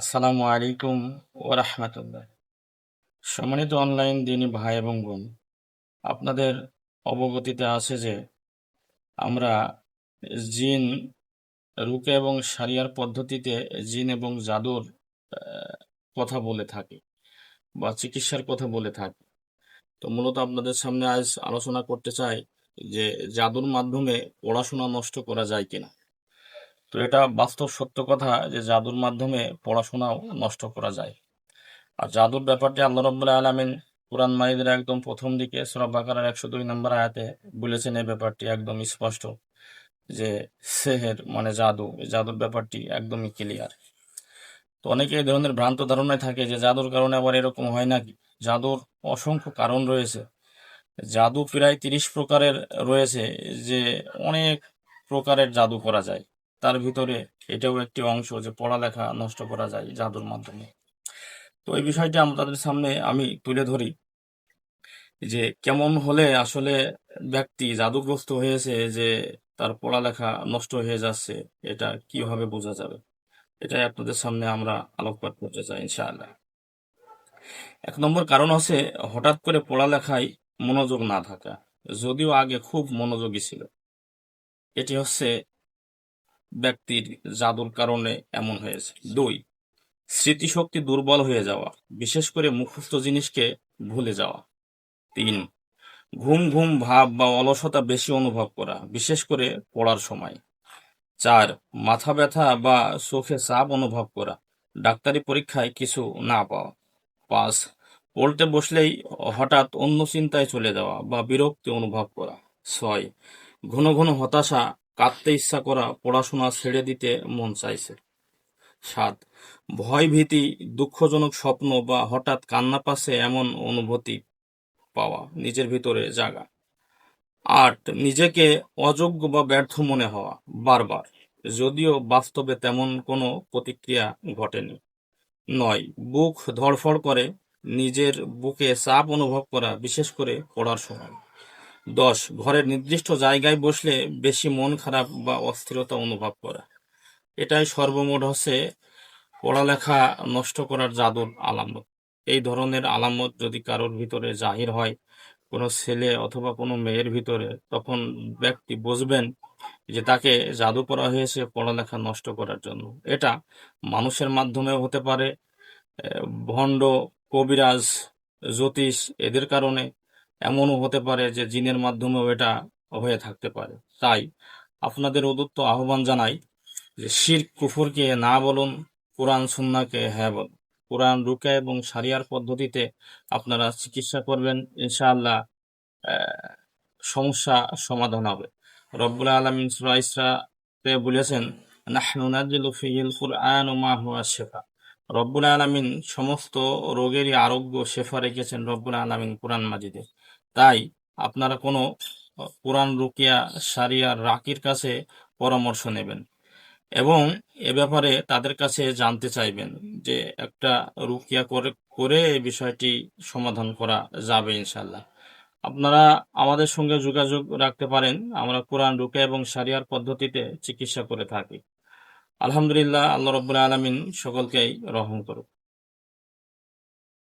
আসসালামু আলাইকুম ও রাহমাতুল্লাহ। সম্মানিত অনলাইন দিনী ভাই এবং বোন, আপনাদের অবগতিতে আছে যে আমরা জিন রুকে এবং সারিয়ার পদ্ধতিতে জিন এবং জাদুর কথা বলে থাকি বা চিকিৎসার কথা বলে থাকি। তো মূলত আপনাদের সামনে আজ আলোচনা করতে চাই যে জাদুর মাধ্যমে পড়াশোনা নষ্ট করা যায় কিনা। তো এটা বাস্তব সত্য কথা যে জাদুর মাধ্যমে পড়াশোনাও নষ্ট করা যায়। আর জাদুর ব্যাপারটি আল্লাহ রব্বুল আলমিন কোরআন মাইদের একদম প্রথম দিকে সূরা বাকারার একশো দুই নম্বর আয়াতে বলেছেন, এই ব্যাপারটি একদম স্পষ্ট যে সেহের মানে জাদু জাদুর ব্যাপারটি একদমই ক্লিয়ার তো অনেকে এই ধরনের ভ্রান্ত ধারণায় থাকে যে জাদুর কারণে আবার এরকম হয় নাকি? জাদুর অসংখ্য কারণ রয়েছে। জাদু প্রায় তিরিশ প্রকারের রয়েছে যে অনেক প্রকারের জাদু করা যায়। তার ভিতরে এটাও একটি অংশ যে পড়ালেখা নষ্ট করা যায় জাদুর মাধ্যমে। তো এই বিষয়টি আমাদের সামনে আমি তুলে ধরি যে কেমন হলে আসলে ব্যক্তি জাদুগ্রস্ত হয়েছে যে তার পড়ালেখা নষ্ট হয়ে যাচ্ছে, এটা কীভাবে বোঝা যাবে? এটাই আপনাদের সামনে আমরা আলোকপাত করতে চাই ইনশাআল্লাহ। এক নম্বর কারণ হচ্ছে হঠাৎ করে পড়ালেখায় মনোযোগ না থাকা, যদিও আগে খুব মনোযোগী ছিল। এটি হচ্ছে ব্যক্তির জাদুর কারণে এমন হয়েছে। দুই, স্মৃতিশক্তি দুর্বল হয়ে যাওয়া, বিশেষ করে মুখস্থ জিনিসকে ভুলে যাওয়া। তিন, ঘুম ঘুম ভাব বা অলসতা বেশি অনুভব করা, বিশেষ করে পড়ার সময়। চার, মাথা ব্যথা বা চোখে চাপ অনুভব করা, ডাক্তারি পরীক্ষায় কিছু না পাওয়া। পাঁচ পড়তে বসলেই হঠাৎ অন্য চিন্তায় চলে যাওয়া বা বিরক্তি অনুভব করা। ছয়, ঘন ঘন হতাশা কাঁদতে ইচ্ছা করা পড়াশোনা ছেড়ে দিতে মন চাইছে। সাত ভয় ভীতি দুঃখজনক স্বপ্ন বা হঠাৎ কান্না পাশে এমন অনুভূতি পাওয়া নিজের ভিতরে জাগা। আট, নিজেকে অযোগ্য বা ব্যর্থ মনে হওয়া বারবার, যদিও বাস্তবে তেমন কোনো প্রতিক্রিয়া ঘটেনি। নয়, বুক ধড়ফড় করে, নিজের বুকে চাপ অনুভব করা, বিশেষ করে পড়ার সময়। দশ, ঘরের নির্দিষ্ট জায়গায় বসলে বেশি মন খারাপ বা অস্থিরতা অনুভব করা। এটাই সর্বমোট হচ্ছে পড়ালেখা নষ্ট করার জাদুর আলামত। এই ধরনের আলামত যদি কারোর ভিতরে জাহির হয়, কোনো ছেলে অথবা কোনো মেয়ের ভিতরে, তখন ব্যক্তি বুঝবেন যে তাকে জাদু করা হয়েছে পড়ালেখা নষ্ট করার জন্য। এটা মানুষের মাধ্যমেও হতে পারে ভণ্ড, কবিরাজ, জ্যোতিষ, এদের কারণে এমনও হতে পারে যে জিনের মাধ্যমেও এটা হয়ে থাকতে পারে। তাই আপনাদের উদত্ত আহ্বান জানাই যে শির কুফুরকে না বলুন, কোরআন, সুন্নাহকে হ্যাঁ বলুন। কোরআন, রুকা এবং সারিয়ার পদ্ধতিতে আপনারা চিকিৎসা করবেন, ইনশাআল্লাহ সমস্যা সমাধান হবে। রব্বুল আলামিন সূরা বলেছেন, নাহনু নাজিলু ফিহিল কুরআন মা হুয়া শিফা। রব্বুল আলামিন সমস্ত রোগেরই আরোগ্য শেফা রেখেছেন রব্বুল আলামিন কোরআন মাজিদে। তাই আপনারা কোনো কোরআন রুকিয়া সারিয়া রাকির কাছে পরামর্শ নেবেন এবং এ ব্যাপারে তাদের কাছে জানতে চাইবেন যে একটা রুকিয়া করে করে এই বিষয়টি সমাধান করা যাবে ইনশাল্লাহ আপনারা আমাদের সঙ্গে যোগাযোগ রাখতে পারেন। আমরা কোরআন রুকিয়া এবং সারিয়ার পদ্ধতিতে চিকিৎসা করে থাকি। আলহামদুলিল্লাহ আল্লাহ রব্বুল আলমিন সকলকেই রহম করুক।